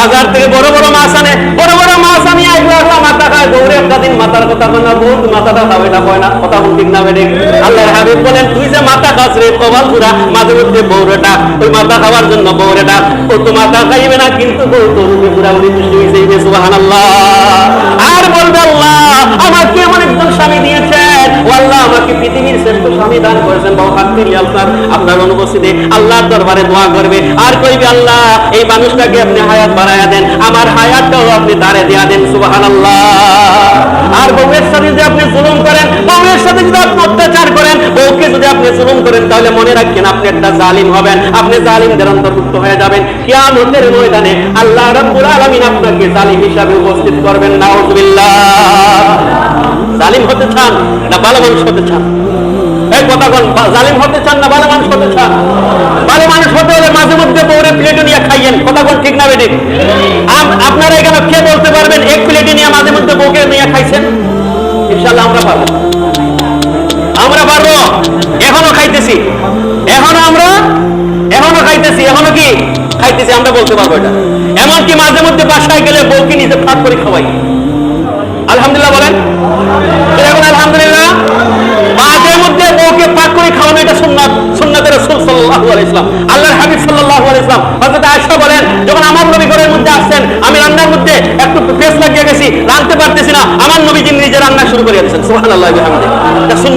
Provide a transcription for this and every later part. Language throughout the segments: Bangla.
বাজার থেকে বড় বড় মাছ আনে, বড় বড় মাছ লাখ মাথা খায়, গৌরে, একটা দিন মাথার কথা কয় মাথাটা খাবে না কয় না? কথা ঠিক না বেড়ে আল্লাহর হাবিব বলেন, তুই যে মাথা খাস রে কবাল পুরা মাঝে মধ্যে বৌরেটা ওই মাথা খাওয়ার জন্য বৌরেটা ও তো মাথা খাইবে না, কিন্তু পুরা এই যে স্বামী দান করেছেন, বাবু হাত তুলি আপনার আপনার অনুপস্থিতি আল্লাহর দরবারে দোয়া করবে। আর কইবে, আল্লাহ, এই মানুষটাকে আপনি হায়াত বাড়ায়া দেন, আমার হায়াতটাও আপনি দাঁড়ে দিয়া দেন, সুবহানাল্লাহ। আর বউয়ের সাথে যদি আপনি জুলুম করেন, বউয়ের সাথে যদি আপনি অত্যাচার করেন, বউকে যদি আপনি জুলুম করেন, তাহলে মনে রাখবেন আপনি একটা জালিম হবেন, আপনি জালিমদের অন্তর্ভুক্ত হয়ে যাবেন। কিয়ামতের ময়দানে আল্লাহ রাব্বুল আলামিন আপনাকে জালিম হিসাবে উপস্থিত করবেন, নাউজুবিল্লাহ। জালিম হতে চান না ভালো মানুষ হতে চান? আমরা এখনও খাইতেছি। এখনও আমরা, এখনও খাইতেছি। এখনও কি? খাইতেছি, আমরা বলতে পারব এটা। এমনকি মাঝে মধ্যে বাসায় গেলে বউকে নিজে ফাঁক করে খাওয়াই আলহামদুলিল্লাহ বলেন এখন আলহামদুলিল্লাহ মাঝে মধ্যে বউকে পাক এটা সুন্নাত, সুন্নাতের রাসূল সাল্লাল্লাহু আলাইহি ইসলাম আল্লাহর হাবিব সাল্লাল্লাহু আলাইহি ইসলাম হযরত আয়েশা বলেন, যখন আমার নবী ঘরের মধ্যে আসছেন, আমি রান্নার মধ্যে একটু লাগিয়ে গেছি পারতেছি না, আমার নিজে রান্না শুরু করে দিয়েছেন, সুবহানাল্লাহি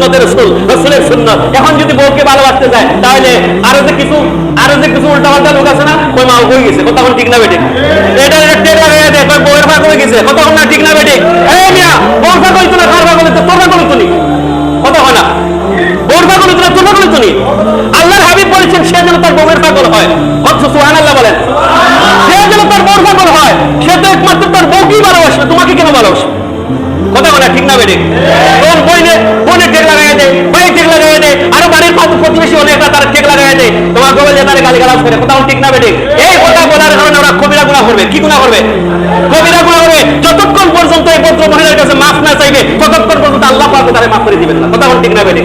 এটা রাসূল, রাসূলের সুন্নাত। এখন যদি বউকে ভালোবাসতে যায়, তাহলে আরও যে কিছু, আরও যে কিছু উল্টা পাল্টা লোক আছে না মা হয়ে গেছে? কথা ঠিক না বেটে এটা দেয় কই বউয়ের ভাগ হয়ে গেছে? কথা না ঠিক না বেটে এই পাগল হয়। অথচ সুবহানাল্লাহ বলেন, সে যেন তার বউর পাগল হয়, সে তো একমাত্র তার বউকেই ভালোবাসে, তোমাকে কেন ভালোবাসে? কথা বলে ঠিক না বেটে। তোর বইনে বইনে টেক লাগাই দে ভাই টেক লাগাই দে, আরও বাড়ির পাশে প্রতিবেশী অনেকটা তার টেক লাগাই দে। তোমার গোবল যে তার গালি গালাজ করে কথা ঠিক না বেড়ে এই কথা বলার কারণে ওরা কবিরা গুনাহ করবে। কি গুনাহ করবে? কবিরা গুনাহ করবে। যতক্ষণ পর্যন্ত এই ভদ্র মহিলার কাছে মাফ না চাইবে ততক্ষণ পর্যন্ত আল্লাহ পাক তারে মাফ করে দিবেন না? কথা বল ঠিক না বেটে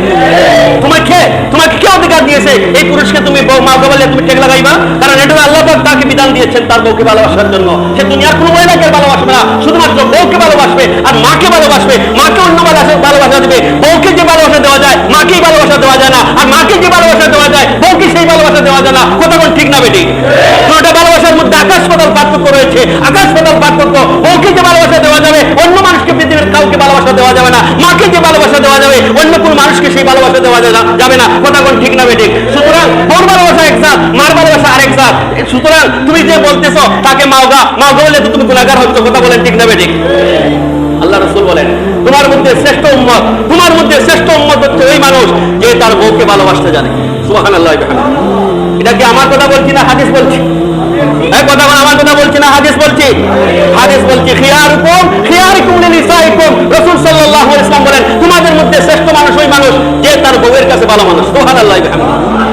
তোমার কে তোমাকে কে অধিকার দিয়েছে? এই পুরুষকে তুমি মা গোবলে তুমি টেক লাগাইবা? কারণ এটা আল্লাহ পাক তাকে বিধান দিয়েছেন তার বউকে ভালোবাসার জন্য। সে দুনিয়ার কোনো মহিলাকে ভালোবাসবে না, শুধুমাত্র বউকে ভালোবাসবে আর মাকে ভালোবাসবে। মাকে অন্য ভালোবাসা দেবে। বউকে যে ভালোবাসা দেওয়া যায়, মাকেই ভালোবাসা দেওয়া যায় না। আর মাকে যে ভালোবাসা দেওয়া যায়, বউকে সেই ভালোবাসা দেওয়া যায় না। কথা বল ঠিক না বেটি দুটা ভালোবাসার মধ্যে আকাশ পাতাল পার্থক্য রয়েছে। আকাশ পাতাল পার্থক্য, বউকে যে ভালোবাসা দেওয়া যাবে, অন্য পৃথিবীর কাউকে ভালোবাসা দেওয়া যাবে না মাকে যে ভালোবাসা দেওয়া যাবে অন্য কোন মানুষকে সেই ভালোবাসা দেওয়া যাবে না। কথা কোন ঠিক না বেটি সুতরাং বউর ভালোবাসা এক জাত মার ভালোবাসা আরেক জাত। সুতরাং তুমি যে বলতেছো তাকে মাওগা মাওগা বলে তো তুমি গুণাগার হচ্ছ কথা বলেন ঠিক না বেটি আল্লাহ রসুল বলেন তোমার মধ্যে শ্রেষ্ঠ উম্মত তোমার মধ্যে শ্রেষ্ঠ উম্মত হচ্ছে ওই মানুষ যে তার বউকে ভালোবাসতে জানে। সুবাহান আল্লাহ এটা কি আমার কথা বলছি না হাদিস বলছি? কথা বল, আমার কথা বলছি না হাদিস বলছি? হাদিস বলছি খিয়ারুকুম লিনিসাইকুম রাসূল সাল্লাহ ইসলাম বলেন, তোমাদের মধ্যে শ্রেষ্ঠ মানুষ ওই মানুষ যে তার বউয়ের কাছে ভালো মানুষ। তোহার বিহামদিহি